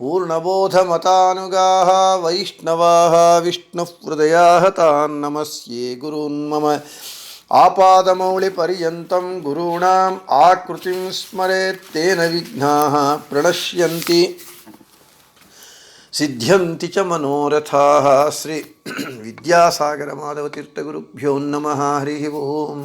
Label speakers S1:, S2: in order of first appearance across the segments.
S1: पूर्णबोधमतानुगाः वैष्णवाः विष्णुहृदयाः तान् नमस्ये गुरून् मम आपादमौलिपर्यन्तं गुरूणाम् आकृतिं स्मरेत् तेन विघ्नाः प्रणश्यन्ति सिद्ध्यन्ति च मनोरथाः श्री विद्यासागरमाधवतीर्थगुरुभ्यो नमः हरिः ओम्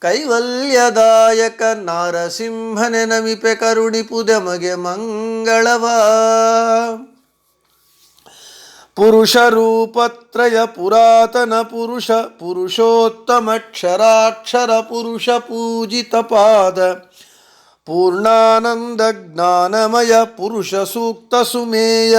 S1: ಕೈವಲ್ಯದಾಯಕ ನಾರಸಿಂಹನೆ ನಮಿಪೆ ಕರುಣಿಪುದಮಗೆ ಮಂಗಳವ. ಪುರುಷ ರೂಪತ್ರಯ ಪುರಾತನ ಪುರುಷ ಪುರುಷೋತ್ತಮಕ್ಷರಾಕ್ಷರ ಪುರುಷ ಪೂಜಿತ ಪಾದ. ಪೂರ್ಣಾನಂದ ಜ್ಞಾನಮಯ ಪುರುಷ ಸೂಕ್ತ ಸುಮೇಯ.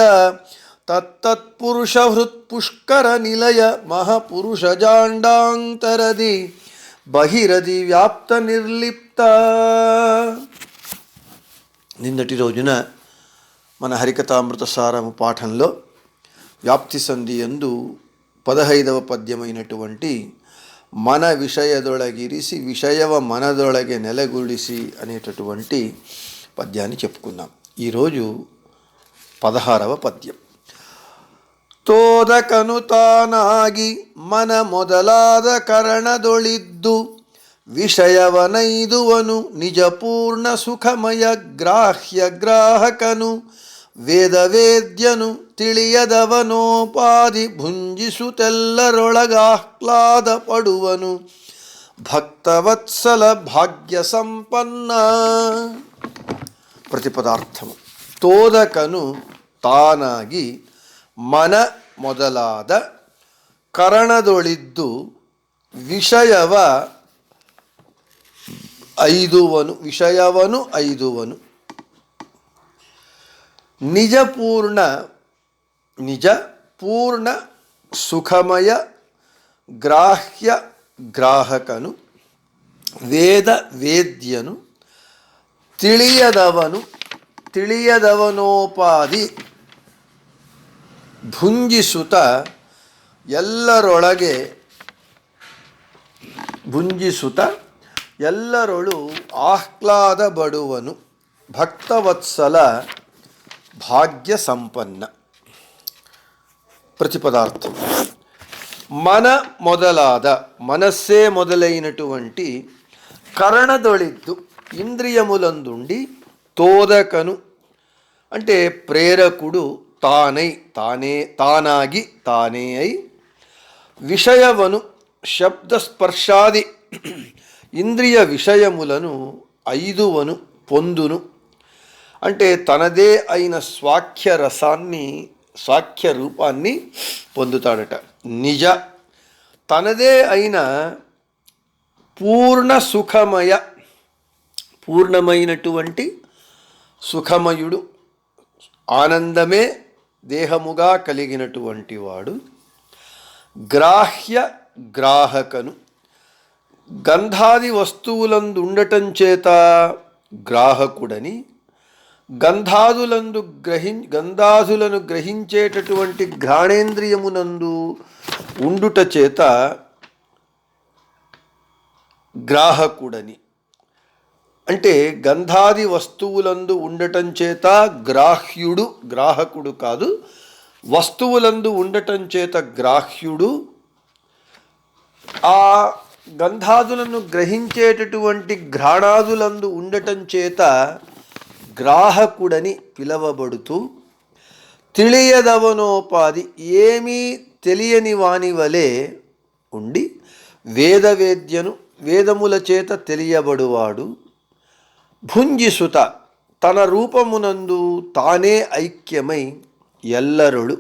S1: ತತ್ತತ್ಪುರುಷ ಹೃತ್ಪುಷ್ಕರ ನಿಲಯ ಮಹಾಪುರುಷ ಜಾಂಡಾಂತರದಿ. బహిరది వ్యాప్త నిర్లిప్త. నిన్నటి రోజున మన హరికథామృత సారము పాఠంలో వ్యాప్తి సంధి ఎందు పదహైదవ పద్యమైనటువంటి మన విషయదొడగిరిసి విషయవ మనదొడగే నెలగుడిసి అనేటటువంటి పద్యాన్ని చెప్పుకున్నాం ఈరోజు పదహారవ పద్యం. ತೋದಕನು ತಾನಾಗಿ ಮನ ಮೊದಲಾದ ಕರಣದೊಳಿದ್ದು, ವಿಷಯವನೈದುವನು ನಿಜಪೂರ್ಣ ಸುಖಮಯ ಗ್ರಾಹ್ಯ ಗ್ರಾಹಕನು, ವೇದವೇದ್ಯನು ತಿಳಿಯದವನೋಪಾದಿ ಭುಂಜಿಸುತ್ತೆಲ್ಲರೊಳಗಾಹ್ಲಾದ ಪಡುವನು ಭಕ್ತವತ್ಸಲ ಭಾಗ್ಯ ಸಂಪನ್ನ ಪ್ರತಿಪದಾರ್ಥವು. ತೋದಕನು ತಾನಾಗಿ ಮನ ಮೊದಲಾದ ಕರಣದೊಳಿದ್ದು ವಿಷಯವ ಐದುವನು, ವಿಷಯವನು ಐದುವನು. ನಿಜ ಪೂರ್ಣ ನಿಜ ಪೂರ್ಣ ಸುಖಮಯ ಗ್ರಾಹ್ಯ ಗ್ರಾಹಕನು, ವೇದ ವೇದ್ಯನು, ತಿಳಿಯದವನು, ತಿಳಿಯದವನೋಪಾಧಿ ಭುಂಜಿಸುತ್ತ ಎಲ್ಲರೊಳಗೆ ಭುಂಜಿಸುತ್ತ ಎಲ್ಲರೊಳು ಆಹ್ಲಾದ ಬಡುವನು ಭಕ್ತವತ್ಸಲ ಭಾಗ್ಯ ಸಂಪನ್ನ ప్రతిపదార్థం మన మొదలాద మనస్సే మొదలైనటువంటి కరణదొళిద్దు ఇంద్రియములందుండి తోదకను అంటే ప్రేరకుడు తానై తానే తానాగి తానే అయి విషయవను శబ్దస్పర్శాది ఇంద్రియ విషయములను ఐదువను పొందును అంటే తనదే అయిన స్వాఖ్య రసాన్ని స్వాఖ్య రూపాన్ని పొందుతాడట నిజ తనదే అయిన పూర్ణ సుఖమయ పూర్ణమైనటువంటి సుఖమయుడు ఆనందమే దేహముగా కలిగినటువంటి వాడు గ్రాహ్య గ్రాహకను గంధాది వస్తువులందు ఉండటం చేత గ్రాహకుడని గంధాదులందు గ్రహి గంధాదులను గ్రహించేటటువంటి ఘ్రాణేంద్రియమునందు ఉండుట చేత గ్రాహకుడని. అంటే గంధాది వస్తువులందు ఉండటం చేత గ్రాహ్యుడు గ్రాహకుడు కాదు వస్తువులందు ఉండటం చేత గ్రాహ్యుడు. ఆ గంధాదులను గ్రహించేటటువంటి ఘ్రాణాదులందు ఉండటం చేత గ్రాహకుడని పిలవబడుతూ తెలియదవనోపాధి ఏమీ తెలియని వాని వలె ఉండి వేదవేద్యను వేదముల చేత తెలియబడువాడు. భుంజిసుత తన రూపమునందు తానే ఐక్యమై ఎల్లరుడు.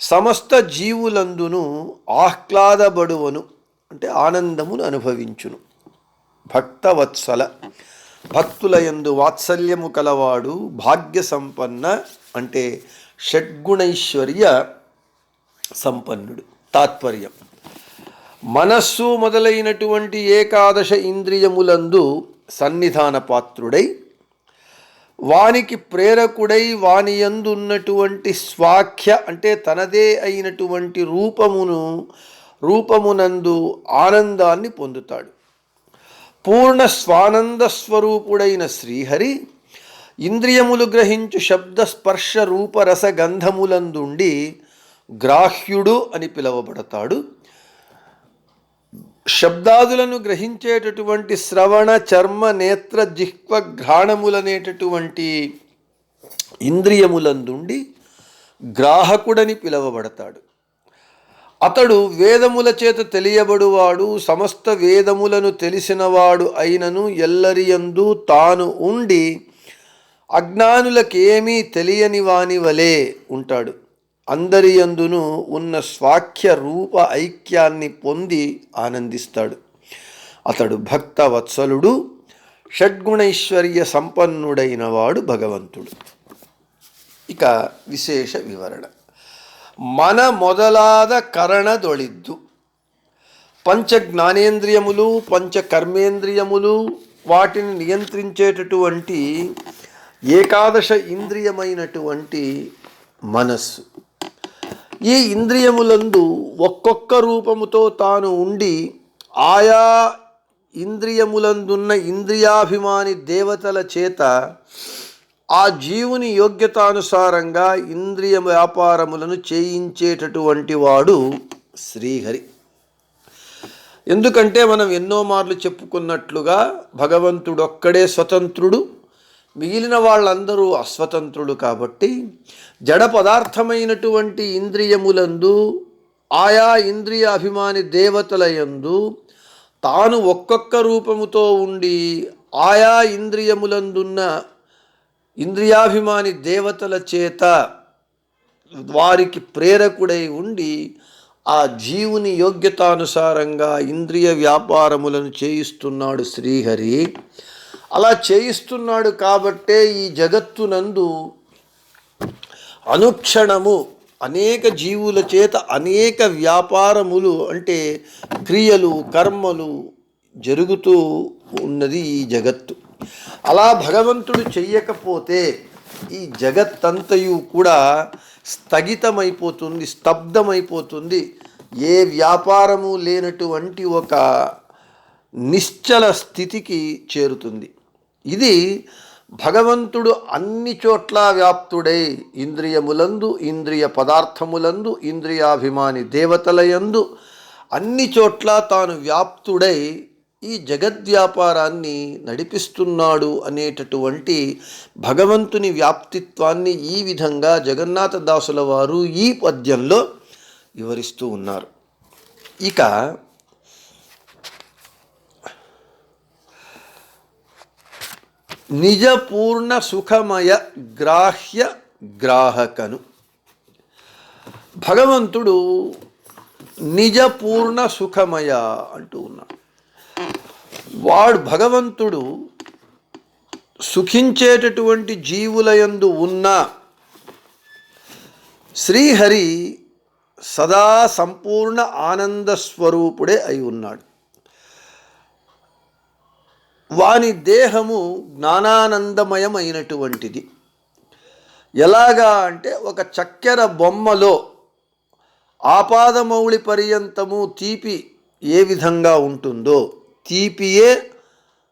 S1: సమస్త జీవులందును ఆహ్లాదబడువను అంటే ఆనందమును అనుభవించును. భక్తవత్సల భక్తులయందు వాత్సల్యము కలవాడు భాగ్య సంపన్న అంటే షడ్గుణైశ్వర్య సంపన్నుడు. తాత్పర్యం. మనస్సు మొదలైనటువంటి ఏకాదశ ఇంద్రియములందు సన్నిధాన పాత్రుడై వానికి ప్రేరకుడై వాని యందున్నటువంటి స్వాఖ్య అంటే తనదే అయినటువంటి రూపమును రూపమునందు ఆనందాన్ని పొందుతాడు. పూర్ణ స్వానంద స్వరూపుడైన శ్రీహరి ఇంద్రియములు గ్రహించు శబ్ద స్పర్శ రూపరస గంధములందుండి గ్రాహ్యుడు అని పిలువబడతాడు. శబ్దాదులను గ్రహించేటటువంటి శ్రవణ చర్మ నేత్ర జిహ్వ ఘ్రాణములనేటటువంటి ఇంద్రియములందుండి గ్రాహకుడని పిలువబడతాడు. అతడు వేదముల చేత తెలియబడువాడు సమస్త వేదములను తెలిసినవాడు అయినను ఎల్లరియందు తాను ఉండి అజ్ఞానులకేమీ తెలియని వాని వలె ఉంటాడు. అందరి యందును ఉన్న స్వాఖ్య రూప ఐక్యాన్ని పొంది ఆనందిస్తాడు. అతడు భక్త వత్సలుడు షడ్గుణైశ్వర్య సంపన్నుడైన వాడు భగవంతుడు. ఇక విశేష వివరణ. మన మొదలాద కరణదొళిద్దు. పంచ జ్ఞానేంద్రియములు పంచ కర్మేంద్రియములు వాటిని నియంత్రించేటటువంటి ఏకాదశ ఇంద్రియమైనటువంటి మనస్సు. ఈ ఇంద్రియములందు ఒక్కొక్క రూపముతో తాను ఉండి ఆయా ఇంద్రియములందున్న ఇంద్రియాభిమాని దేవతల చేత ఆ జీవుని యోగ్యతానుసారంగా ఇంద్రియ వ్యాపారములను చేయించేటటువంటి వాడు శ్రీహరి. ఎందుకంటే మనం ఎన్నో మార్లు చెప్పుకున్నట్లుగా భగవంతుడొక్కడే స్వతంత్రుడు. మిగిలిన వాళ్ళందరూ అస్వతంత్రులు కాబట్టి జడ పదార్థమైనటువంటి ఇంద్రియములందు ఆయా ఇంద్రియ అభిమాని దేవతల యందు తాను ఒక్కొక్క రూపముతో ఉండి ఆయా ఇంద్రియములందున్న ఇంద్రియాభిమాని దేవతల చేత వారికి ప్రేరకుడై ఉండి ఆ జీవుని యోగ్యతానుసారంగా ఇంద్రియ వ్యాపారములను చేయిస్తున్నాడు శ్రీహరి. అలా చేయిస్తున్నాడు కాబట్టే ఈ జగత్తునందు అనుక్షణము అనేక జీవుల చేత అనేక వ్యాపారములు అంటే క్రియలు కర్మలు జరుగుతూ ఉన్నది ఈ జగత్తు. అలా భగవంతుడు చెయ్యకపోతే ఈ జగత్తంతయు కూడా స్థగితమైపోతుంది స్తబ్దమైపోతుంది. ఏ వ్యాపారము లేనటువంటి ఒక నిశ్చల స్థితికి చేరుతుంది. ఇది భగవంతుడు అన్ని చోట్ల వ్యాప్తుడై ఇంద్రియములందు ఇంద్రియ పదార్థములందు ఇంద్రియాభిమాని దేవతలయందు అన్ని చోట్ల తాను వ్యాప్తుడై ఈ జగద్వ్యాపారాన్ని నడిపిస్తున్నాడు అనేటటువంటి భగవంతుని వ్యాప్తిత్వాన్ని ఈ విధంగా జగన్నాథదాసుల వారు ఈ పద్యంలో వివరిస్తూ ఉన్నారు. ఇక నిజపూర్ణ సుఖమయ గ్రాహ్య గ్రాహకను. భగవంతుడు నిజపూర్ణ సుఖమయ అంటూ ఉన్నాడు. వాడు భగవంతుడు సుఖించేటటువంటి జీవులయందు ఉన్న శ్రీహరి సదా సంపూర్ణ ఆనంద స్వరూపుడే అయి ఉన్నాడు. వాని దేహము జ్ఞానానందమయమైనటువంటిది. ఎలాగా అంటే ఒక చక్కెర బొమ్మలో ఆపాదమౌళి పర్యంతము తీపి ఏ విధంగా ఉంటుందో తీపియే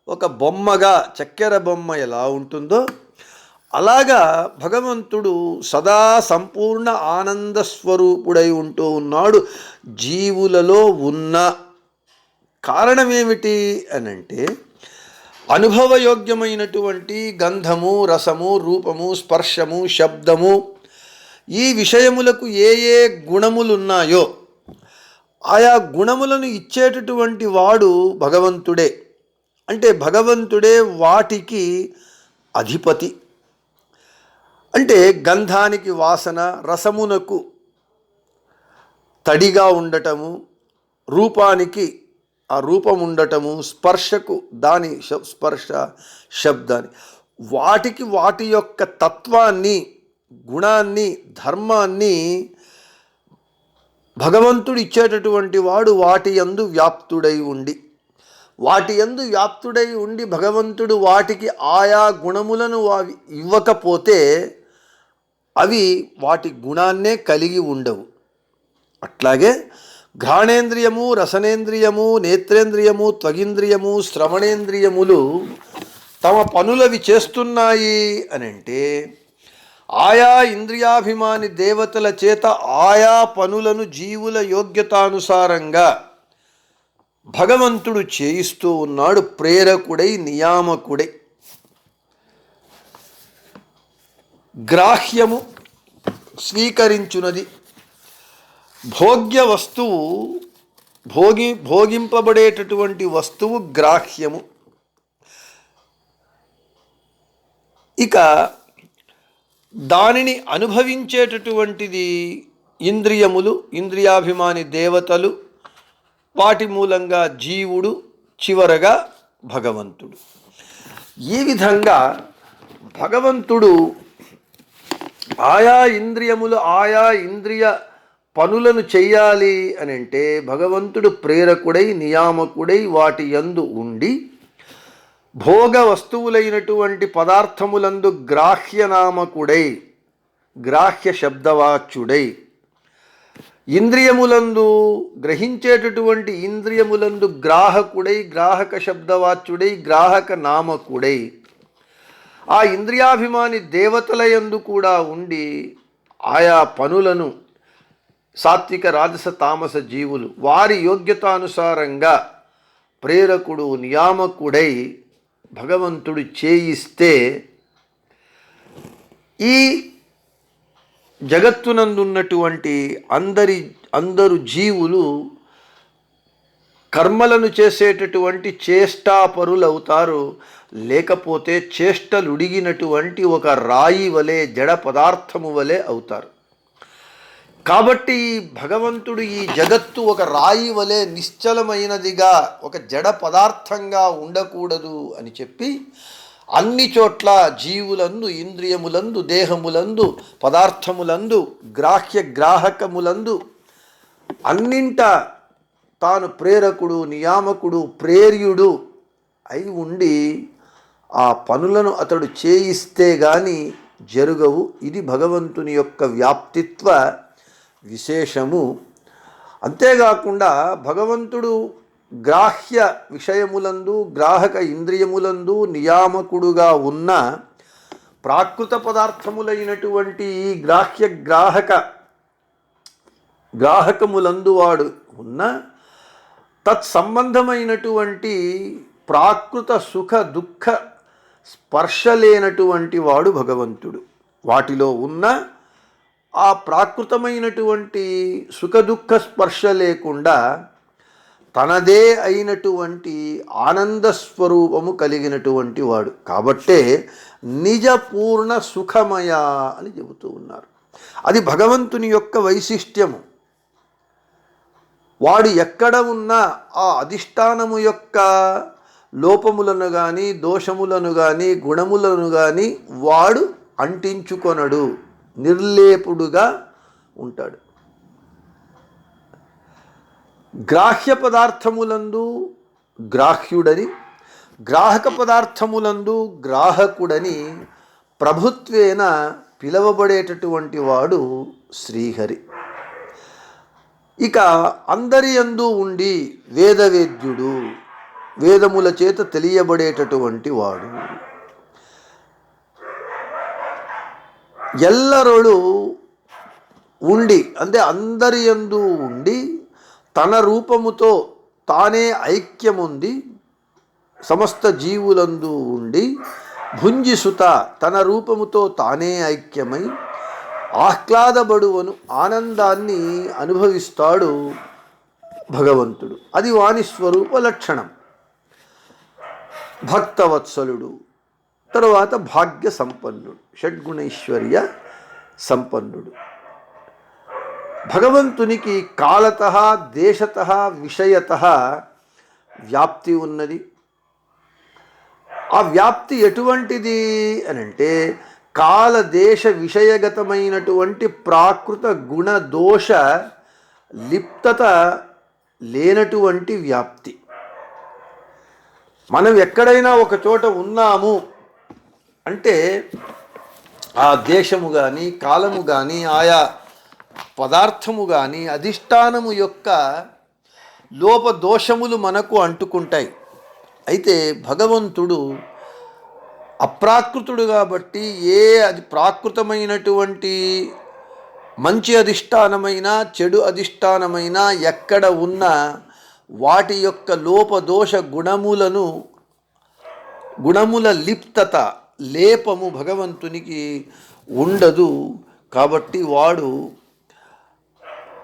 S1: ఒక బొమ్మగా చక్కెర బొమ్మ ఎలా ఉంటుందో అలాగా భగవంతుడు సదా సంపూర్ణ ఆనంద స్వరూపుడై ఉంటూ ఉన్నాడు. జీవులలో ఉన్న కారణమేమిటి అని అంటే అనుభవయోగ్యమైనటువంటి గంధము రసము రూపము స్పర్శము శబ్దము ఈ విషయములకు ఏ ఏ గుణములున్నాయో ఆయా గుణములను ఇచ్చేటటువంటి వాడు భగవంతుడే. అంటే భగవంతుడే వాటికి అధిపతి. అంటే గంధానికి వాసన రసమునకు తడిగా ఉండటము రూపానికి ఆ రూపం ఉండటము స్పర్శకు దాని స్పర్శ శబ్దాన్ని. వాటికి వాటి యొక్క తత్వాన్ని గుణాన్ని ధర్మాన్ని భగవంతుడు ఇచ్చేటటువంటి వాడు వాటి యందు వ్యాప్తుడై ఉండి వాటి యందు వ్యాప్తుడై ఉండి భగవంతుడు వాటికి ఆయా గుణములను ఇవ్వకపోతే అవి వాటి గుణాన్నే కలిగి ఉండవు. అట్లాగే ఘ్రాణేంద్రియము రసనేంద్రియము నేత్రేంద్రియము త్వగింద్రియము శ్రవణేంద్రియములు తమ పనులవి చేస్తున్నాయి అని అంటే ఆయా ఇంద్రియాభిమాని దేవతల చేత ఆయా పనులను జీవుల యోగ్యతానుసారంగా భగవంతుడు చేయిస్తూ ఉన్నాడు ప్రేరకుడై నియామకుడై. గ్రాహ్యము స్వీకరించునది. భోగ్య వస్తువు భోగి భోగింపబడేటటువంటి వస్తువు గ్రాహ్యము. ఇక దానిని అనుభవించేటటువంటిది ఇంద్రియములు ఇంద్రియాభిమాని దేవతలు వాటి మూలంగా జీవుడు చివరగా భగవంతుడు. ఈ విధంగా భగవంతుడు ఆయా ఇంద్రియములు ఆయా ఇంద్రియ పనులను చెయ్యాలి అని అంటే భగవంతుడు ప్రేరకుడై నియామకుడై వాటి యందు ఉండి భోగ వస్తువులైనటువంటి పదార్థములందు గ్రాహ్యనామకుడై గ్రాహ్య శబ్దవాచ్యుడై ఇంద్రియములందు గ్రహించేటటువంటి ఇంద్రియములందు గ్రాహకుడై గ్రాహక శబ్దవాచ్యుడై గ్రాహక నామకుడై ఆ ఇంద్రియాభిమాని దేవతల యందు కూడా ఉండి ఆయా పనులను సాత్విక రాజస తామస జీవులు. వారి యోగ్యతానుసారంగా ప్రేరకుడు నియామకుడై భగవంతుడు చేయిస్తే ఈ జగత్తునందున్నటువంటి అందరి అందరు జీవులు కర్మలను చేసేటటువంటి చేష్టాపరులవుతారు. లేకపోతే చేష్టలుడిగినటువంటి ఒక రాయి వలె జడ పదార్థము వలె అవుతారు. కాబట్టి భగవంతుడు ఈ జగత్తు ఒక రాయి వలె నిశ్చలమైనదిగా ఒక జడ పదార్థంగా ఉండకూడదు అని చెప్పి అన్ని చోట్ల జీవులందు ఇంద్రియములందు దేహములందు పదార్థములందు గ్రాహ్య గ్రాహకములందు అన్నింట తాను ప్రేరకుడు నియామకుడు ప్రేర్యుడు అయి ఉండి ఆ పనులను అతడు చేయిస్తే గాని జరుగవు. ఇది భగవంతుని యొక్క వ్యాప్తిత్వ విశేషము. అంతేకాకుండా భగవంతుడు గ్రాహ్య విషయములందు గ్రాహక ఇంద్రియములందు నియామకుడుగా ఉన్న ప్రాకృత పదార్థములైనటువంటి ఈ గ్రాహ్య గ్రాహక గ్రాహకములందు వాడు ఉన్న తత్సంబంధమైనటువంటి ప్రాకృత సుఖ దుఃఖ స్పర్శ లేనటువంటి వాడు భగవంతుడు. వాటిలో ఉన్న ఆ ప్రాకృతమైనటువంటి సుఖదుఖ స్పర్శ లేకుండా తనదే అయినటువంటి ఆనంద స్వరూపము కలిగినటువంటి వాడు. కాబట్టే నిజపూర్ణ సుఖమయ అని చెబుతూ ఉన్నారు. అది భగవంతుని యొక్క వైశిష్ట్యము. వాడు ఎక్కడ ఉన్నా ఆ అధిష్టానము యొక్క లోపములను కానీ దోషములను కానీ గుణములను కానీ వాడు అంటించుకొనడు. నిర్లేపుడుగా ఉంటాడు. గ్రాహ్య పదార్థములందు గ్రాహ్యుడని గ్రాహక పదార్థములందు గ్రాహకుడని ప్రభుత్వేన పిలవబడేటటువంటి వాడు శ్రీహరి. ఇక అందరి యందు ఉండి వేదవేద్యుడు వేదముల చేత తెలియబడేటటువంటి వాడు ఎల్లరుడు ఉండి అంటే అందరి యందు ఉండి తన రూపముతో తానే ఐక్యముంది సమస్త జీవులందు ఉండి భుంజిసుత తన రూపముతో తానే ఐక్యమై ఆహ్లాదబడువను ఆనందాన్ని అనుభవిస్తాడు భగవంతుడు. అది వాని స్వరూప లక్షణం. భక్తవత్సలుడు. తరువాత భాగ్య సంపన్నుడు షడ్గుణైశ్వర్య సంపన్నుడు. భగవంతునికి కాలత దేశత విషయత వ్యాప్తి ఉన్నది. ఆ వ్యాప్తి ఎటువంటిది అని అంటే కాల దేశ విషయగతమైనటువంటి ప్రాకృత గుణ దోష లిప్తత లేనటువంటి వ్యాప్తి. మనం ఎక్కడైనా ఒక చోట ఉన్నాము అంటే ఆ దేశము కానీ కాలము కానీ ఆయా పదార్థము కానీ అధిష్టానము యొక్క లోపదోషములు మనకు అంటుకుంటాయి. అయితే భగవంతుడు అప్రాకృతుడు కాబట్టి ఏ అది ప్రాకృతమైనటువంటి మంచి అధిష్టానమైన చెడు అధిష్టానమైన ఎక్కడ ఉన్న వాటి యొక్క లోపదోష గుణములను గుణముల లిప్తత లేపము భగవంతునికి ఉండదు కాబట్టి వాడు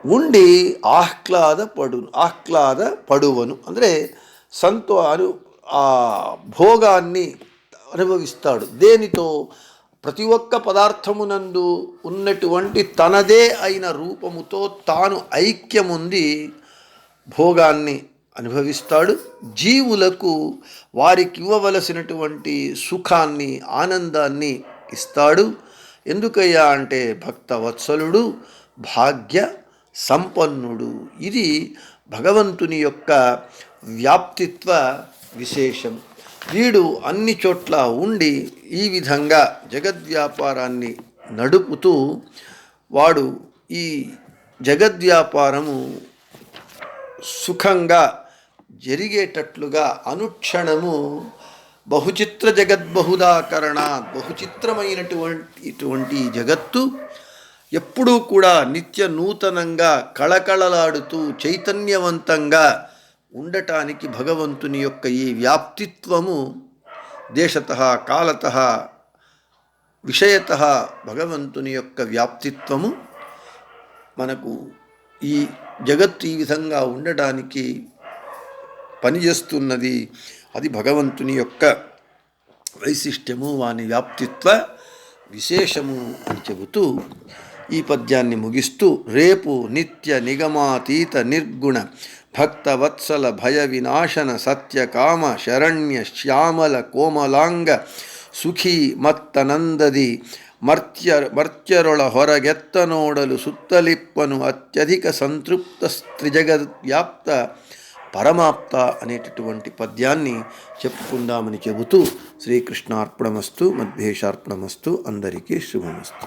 S1: ఉండి ఆహ్లాద పడు ఆహ్లాద పడువను ಅಂದರೆ సంతో అను ఆ భోగాన్ని అనుభవిస్తాడు దేనితో ప్రతి ఒక్క పదార్థమునందు ఉన్నటువంటి తనదే అయిన రూపముతో తాను ఐక్యముంది భోగాన్ని అనుభవిస్తాడు. జీవులకు వారికి ఇవ్వవలసినటువంటి సుఖాన్ని ఆనందాన్ని ఇస్తాడు. ఎందుకయ్యా అంటే భక్త వత్సలుడు భాగ్య సంపన్నుడు. ఇది భగవంతుని యొక్క వ్యాప్తిత్వ విశేషం. వీడు అన్ని చోట్ల ఉండి ఈ విధంగా జగద్వ్యాపారాన్ని నడుపుతూ వాడు ఈ జగద్వ్యాపారము సుఖంగా జరిగేటట్లుగా అనుక్షణము బహుచిత్ర జగద్బహుదాకరణ బహుచిత్రమైనటువంటి ఇటువంటి జగత్తు ఎప్పుడూ కూడా నిత్య నూతనంగా కళకళలాడుతూ చైతన్యవంతంగా ఉండటానికి భగవంతుని యొక్క ఈ వ్యాప్తిత్వము దేశత కాలత విషయత భగవంతుని యొక్క వ్యాప్తిత్వము. మనకు ఈ జగత్తు ఈ విధంగా ఉండటానికి పనిచేస్తున్నది అది భగవంతుని యొక్క వైశిష్ట్యము వాని వ్యాప్తిత్వ విశేషము అని చెబుతూ ఈ పద్యాన్ని ముగిస్తూ రేపు నిత్య నిగమాతీత నిర్గుణ భక్త వత్సల భయ వినాశన సత్యకామ శరణ్య శ్యామల కోమలాంగ ಸುಖಿ ಮತ್ತನಂದದಿ ಮರ್ತ್ಯ ಮರ್ತ್ಯರೊಳ ಹೊರಗೆತ್ತ ನೋಡಲು ಸುತ್ತಲಿಪ್ಪನು ಅತ್ಯಧಿಕ సంతృప్త త్రిజగద్వ్యాప్త పరమాప్త అనేటటువంటి పద్యాన్ని చెప్పుకుందామని చెబుతూ శ్రీకృష్ణార్పణమస్తు మధ్యేశార్పణమస్తు అందరికీ శుభమస్తు.